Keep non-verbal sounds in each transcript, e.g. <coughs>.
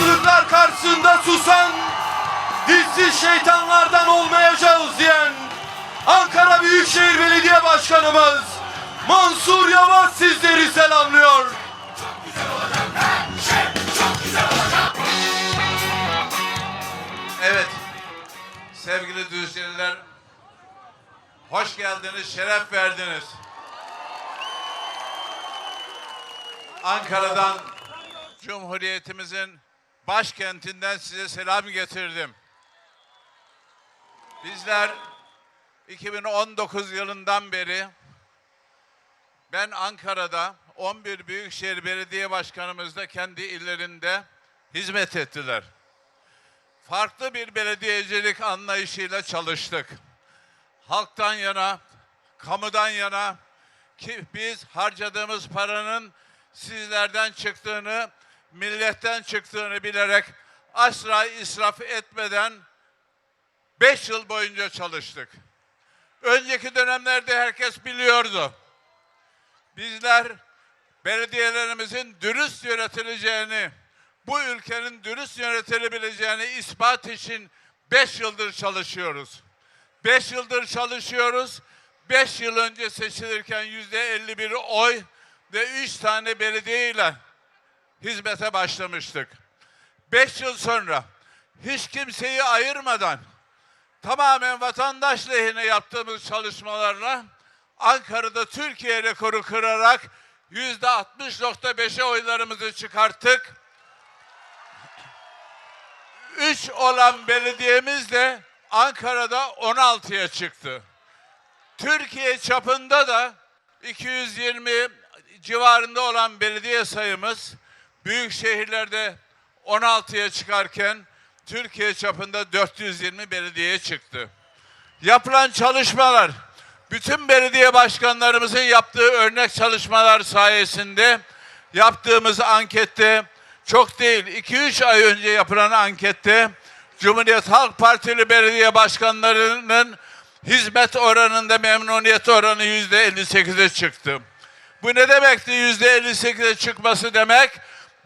Sandıklar karşısında susan, dizsiz şeytanlardan olmayacağız diyen Ankara Büyükşehir Belediye Başkanımız Mansur Yavaş sizleri selamlıyor. Evet. Sevgili Düzceliler, hoş geldiniz, şeref verdiniz. Ankara'dan, Cumhuriyetimizin başkentinden size selam getirdim. Bizler 2019 yılından beri ben Ankara'da 11 Büyükşehir Belediye Başkanımız da kendi illerinde hizmet ettiler farklı bir belediyecilik anlayışıyla çalıştık. Halktan yana, kamudan yana ki biz harcadığımız paranın sizlerden çıktığını, milletten çıktığını bilerek asla israf etmeden beş yıl boyunca çalıştık. Önceki dönemlerde herkes biliyordu. Bizler belediyelerimizin dürüst yönetileceğini, bu ülkenin dürüst yönetilebileceğini ispat için beş yıldır çalışıyoruz. Beş yıldır çalışıyoruz. Beş yıl önce seçilirken yüzde 51 oy ve üç tane belediye ile hizmete başlamıştık. Beş yıl sonra hiç kimseyi ayırmadan tamamen vatandaş lehine yaptığımız çalışmalarla Ankara'da Türkiye rekoru kırarak yüzde 60.5'e oylarımızı çıkarttık. 3 olan belediyemiz de Ankara'da 16'ya çıktı. Türkiye çapında da 220 civarında olan belediye sayımız büyük şehirlerde 16'ya çıkarken Türkiye çapında 420 belediyeye çıktı. Yapılan çalışmalar bütün belediye başkanlarımızın yaptığı örnek çalışmalar sayesinde yaptığımız ankette çok değil 2-3 ay önce yapılan ankette Cumhuriyet Halk Partili belediye başkanlarının hizmet oranında memnuniyet oranı yüzde 58'e çıktı. Bu ne demekti yüzde 58'e çıkması demek?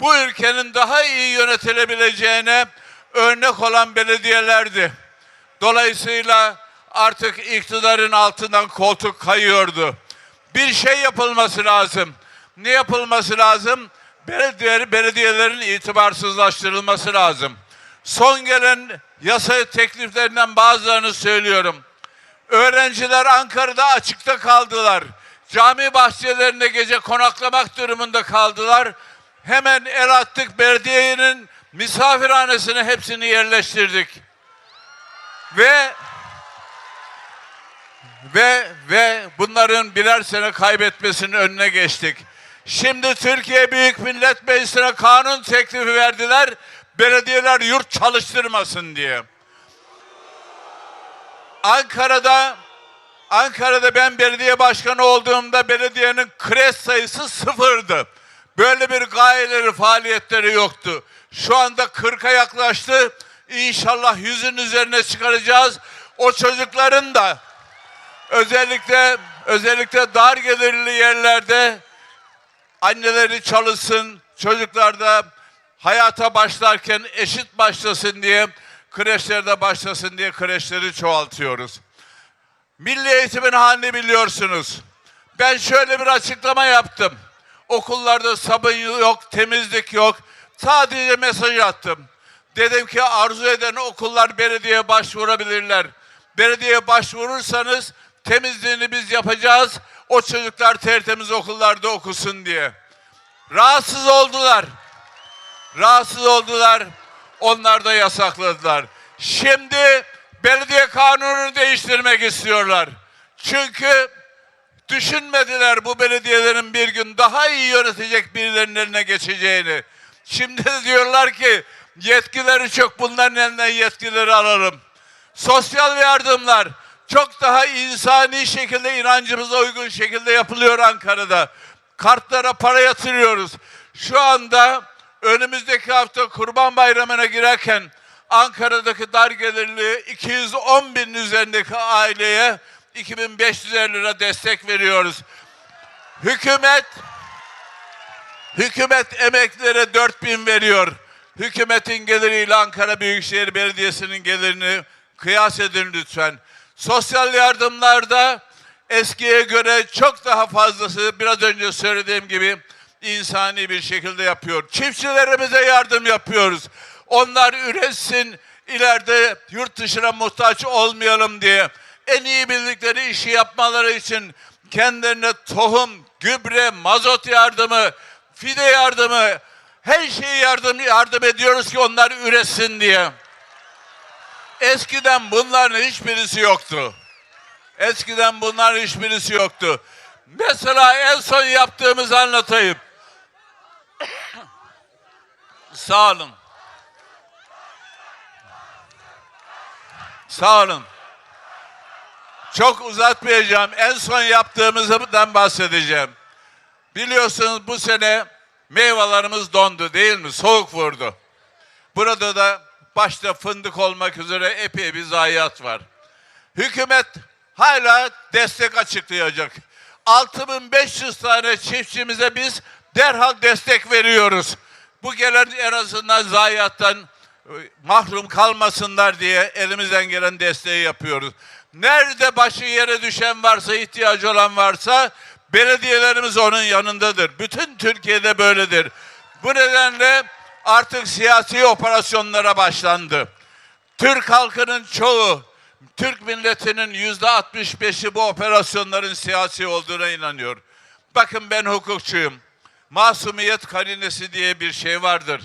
Bu ülkenin daha iyi yönetilebileceğine örnek olan belediyelerdi. Dolayısıyla artık iktidarın altından koltuk kayıyordu. Bir şey yapılması lazım. Ne yapılması lazım? Belediye, belediyelerin itibarsızlaştırılması lazım. Son gelen yasa tekliflerinden bazılarını söylüyorum. Öğrenciler Ankara'da açıkta kaldılar. Cami bahçelerinde gece konaklamak durumunda kaldılar. Hemen el attık belediyenin misafirhanesine hepsini yerleştirdik. Ve ve ve bunların birer sene kaybetmesinin önüne geçtik. Şimdi Türkiye Büyük Millet Meclisi'ne kanun teklifi verdiler. Belediyeler yurt çalıştırmasın diye. Ankara'da Ankara'da ben belediye başkanı olduğumda belediyenin kres sayısı sıfırdı. Böyle bir gayeleri, faaliyetleri yoktu. Şu anda 40'a yaklaştı. İnşallah yüzün üzerine çıkaracağız. O çocukların da özellikle özellikle dar gelirli yerlerde anneleri çalışsın, çocuklar da hayata başlarken eşit başlasın diye kreşlerde başlasın diye kreşleri çoğaltıyoruz. Milli eğitimin halini biliyorsunuz. Ben şöyle bir açıklama yaptım. Okullarda sabun yok, temizlik yok. Sadece mesaj attım. Dedim ki arzu eden okullar belediyeye başvurabilirler. Belediyeye başvurursanız temizliğini biz yapacağız. O çocuklar tertemiz okullarda okusun diye. Rahatsız oldular. Rahatsız oldular. Onlar da yasakladılar. Şimdi belediye kanununu değiştirmek istiyorlar. Çünkü düşünmediler bu belediyelerin bir gün daha iyi yönetecek birilerinin eline geçeceğini. Şimdi de diyorlar ki yetkileri çok bunların elinden yetkileri alalım. Sosyal yardımlar çok daha insani şekilde inancımıza uygun şekilde yapılıyor Ankara'da. Kartlara para yatırıyoruz. Şu anda önümüzdeki hafta Kurban Bayramı'na girerken Ankara'daki dar gelirli 210 bin üzerindeki aileye 2500 lira destek veriyoruz. Hükümet hükümet emeklilere 4000 veriyor. hükümetin geliriyle Ankara Büyükşehir Belediyesi'nin gelirini kıyas edin lütfen. Sosyal yardımlarda eskiye göre çok daha fazlası biraz önce söylediğim gibi insani bir şekilde yapıyor. Çiftçilerimize yardım yapıyoruz. Onlar üretsin, ileride yurt dışına muhtaç olmayalım diye en iyi bildikleri işi yapmaları için kendilerine tohum, gübre, mazot yardımı, fide yardımı, her şeyi yardım yardım ediyoruz ki onlar üretsin diye. Eskiden bunların hiçbirisi yoktu. Eskiden bunların hiçbirisi yoktu. Mesela en son yaptığımızı anlatayım. <coughs> Sağ olun. Sağ olun. Çok uzatmayacağım. En son yaptığımızdan bahsedeceğim. Biliyorsunuz bu sene meyvelerimiz dondu değil mi? Soğuk vurdu. Burada da başta fındık olmak üzere epey bir zayiat var. Hükümet hala destek açıklayacak. 6500 tane çiftçimize biz derhal destek veriyoruz. Bu gelen en azından zayiattan mahrum kalmasınlar diye elimizden gelen desteği yapıyoruz. Nerede başı yere düşen varsa, ihtiyacı olan varsa belediyelerimiz onun yanındadır. Bütün Türkiye'de böyledir. Bu nedenle artık siyasi operasyonlara başlandı. Türk halkının çoğu, Türk milletinin yüzde 65'i bu operasyonların siyasi olduğuna inanıyor. Bakın ben hukukçuyum. Masumiyet karinesi diye bir şey vardır.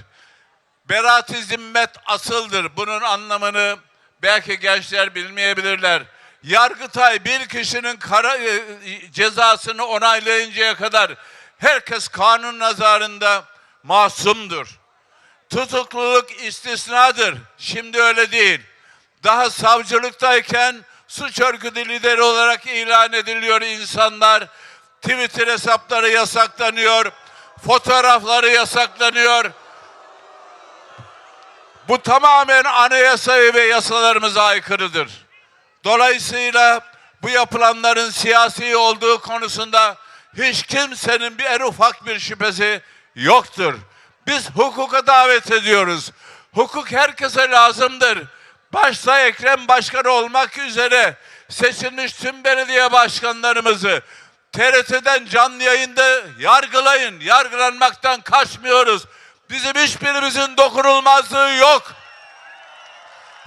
Beraat-i zimmet asıldır. Bunun anlamını belki gençler bilmeyebilirler. Yargıtay bir kişinin kara, e, cezasını onaylayıncaya kadar herkes kanun nazarında masumdur. Tutukluluk istisnadır. Şimdi öyle değil. Daha savcılıktayken suç örgütü lideri olarak ilan ediliyor insanlar. Twitter hesapları yasaklanıyor. Fotoğrafları yasaklanıyor. Bu tamamen anayasaya ve yasalarımıza aykırıdır. Dolayısıyla bu yapılanların siyasi olduğu konusunda hiç kimsenin bir en ufak bir şüphesi yoktur. Biz hukuka davet ediyoruz. Hukuk herkese lazımdır. Başta Ekrem Başkan olmak üzere seçilmiş tüm belediye başkanlarımızı TRT'den canlı yayında yargılayın. Yargılanmaktan kaçmıyoruz. Bizim hiçbirimizin dokunulmazlığı yok.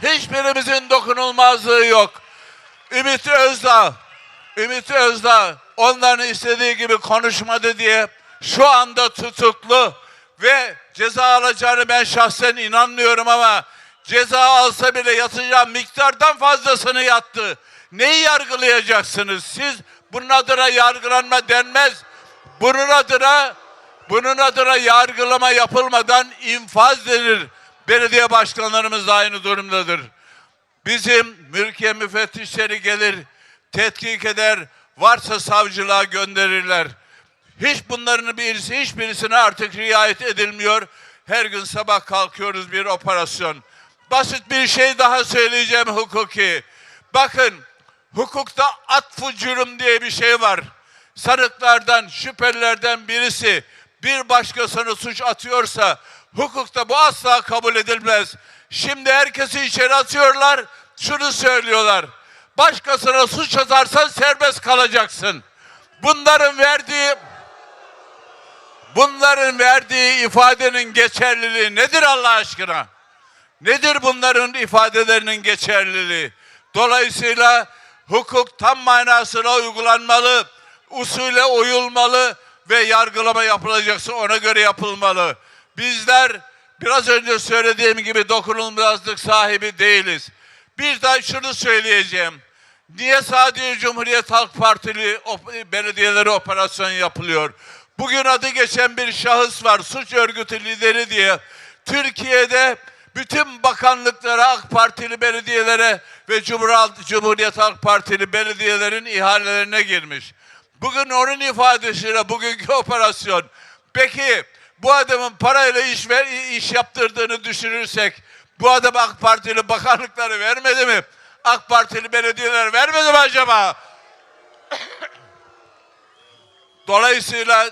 Hiçbirimizin dokunulmazlığı yok. Ümit Özdağ, Ümit Özdağ onların istediği gibi konuşmadı diye şu anda tutuklu ve ceza alacağını ben şahsen inanmıyorum ama ceza alsa bile yatacağı miktardan fazlasını yattı. Neyi yargılayacaksınız? Siz bunun adına yargılanma denmez. Bunun adına bunun adına yargılama yapılmadan infaz denir. Belediye başkanlarımız da aynı durumdadır. Bizim mülkiye müfettişleri gelir, tetkik eder, varsa savcılığa gönderirler. Hiç bunların birisi, hiçbirisine artık riayet edilmiyor. Her gün sabah kalkıyoruz bir operasyon. Basit bir şey daha söyleyeceğim hukuki. Bakın, hukukta atfu cürüm diye bir şey var. Sanıklardan, şüphelilerden birisi bir başkasını suç atıyorsa hukukta bu asla kabul edilmez. Şimdi herkesi içeri atıyorlar, şunu söylüyorlar. Başkasına suç atarsan serbest kalacaksın. Bunların verdiği bunların verdiği ifadenin geçerliliği nedir Allah aşkına? Nedir bunların ifadelerinin geçerliliği? Dolayısıyla hukuk tam manasıyla uygulanmalı, usule uyulmalı ve yargılama yapılacaksa ona göre yapılmalı. Bizler biraz önce söylediğim gibi dokunulmazlık sahibi değiliz. Bir daha şunu söyleyeceğim. Niye sadece Cumhuriyet Halk Partili belediyeleri operasyon yapılıyor? Bugün adı geçen bir şahıs var, suç örgütü lideri diye. Türkiye'de bütün bakanlıklara, AK Partili belediyelere ve Cumhuriyet Halk Partili belediyelerin ihalelerine girmiş. Bugün onun ifadesiyle bugünkü <laughs> operasyon. Peki bu adamın parayla iş ver, iş yaptırdığını düşünürsek bu adam AK Partili bakanlıkları vermedi mi? AK Partili belediyeler vermedi mi acaba? <coughs> Dolayısıyla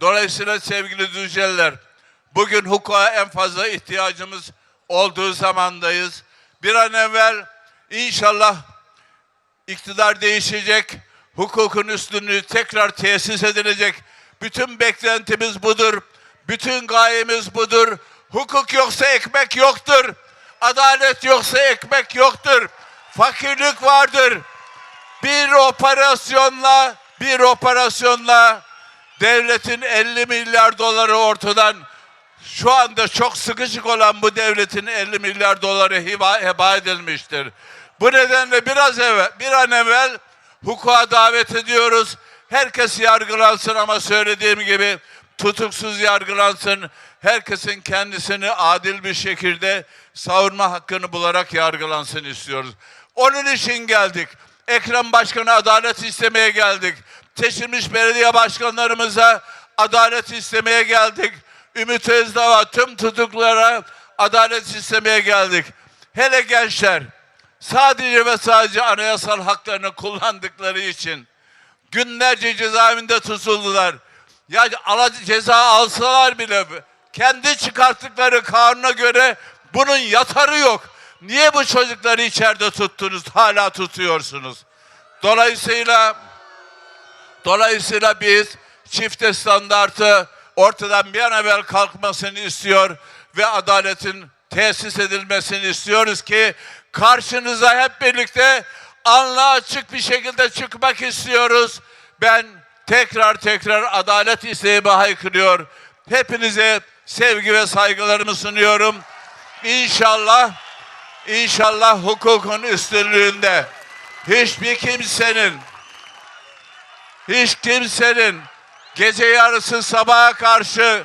dolayısıyla sevgili Düzceller Bugün hukuka en fazla ihtiyacımız olduğu zamandayız. Bir an evvel inşallah iktidar değişecek, hukukun üstünlüğü tekrar tesis edilecek. Bütün beklentimiz budur. Bütün gayemiz budur. Hukuk yoksa ekmek yoktur. Adalet yoksa ekmek yoktur. Fakirlik vardır. Bir operasyonla, bir operasyonla devletin 50 milyar doları ortadan şu anda çok sıkışık olan bu devletin 50 milyar doları hiba, heba edilmiştir. Bu nedenle biraz evvel, bir an evvel hukuka davet ediyoruz. Herkes yargılansın ama söylediğim gibi tutuksuz yargılansın. Herkesin kendisini adil bir şekilde savunma hakkını bularak yargılansın istiyoruz. Onun için geldik. Ekrem Başkan'a adalet istemeye geldik. Seçilmiş belediye başkanlarımıza adalet istemeye geldik. Ümit Özdağ'a tüm tutuklara adalet istemeye geldik. Hele gençler sadece ve sadece anayasal haklarını kullandıkları için günlerce cezaevinde tutuldular. Ya ceza alsalar bile kendi çıkarttıkları kanuna göre bunun yatarı yok. Niye bu çocukları içeride tuttunuz, hala tutuyorsunuz? Dolayısıyla Dolayısıyla biz çifte standartı ortadan bir an evvel kalkmasını istiyor ve adaletin tesis edilmesini istiyoruz ki karşınıza hep birlikte anla açık bir şekilde çıkmak istiyoruz. Ben tekrar tekrar adalet isteğimi haykırıyor. Hepinize sevgi ve saygılarımı sunuyorum. İnşallah, inşallah hukukun üstünlüğünde hiçbir kimsenin hiç kimsenin gece yarısı sabaha karşı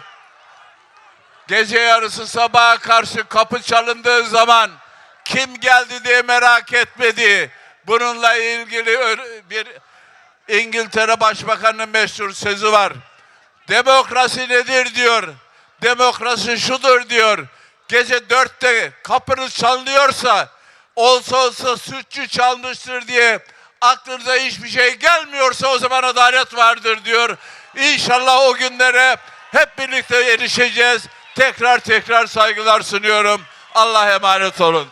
gece yarısı sabaha karşı kapı çalındığı zaman kim geldi diye merak etmedi. Bununla ilgili bir İngiltere Başbakanı'nın meşhur sözü var. Demokrasi nedir diyor. Demokrasi şudur diyor. Gece dörtte kapınız çalınıyorsa olsa olsa suçlu çalmıştır diye aklınıza hiçbir şey gelmiyorsa o zaman adalet vardır diyor. İnşallah o günlere hep birlikte erişeceğiz. Tekrar tekrar saygılar sunuyorum. Allah'a emanet olun.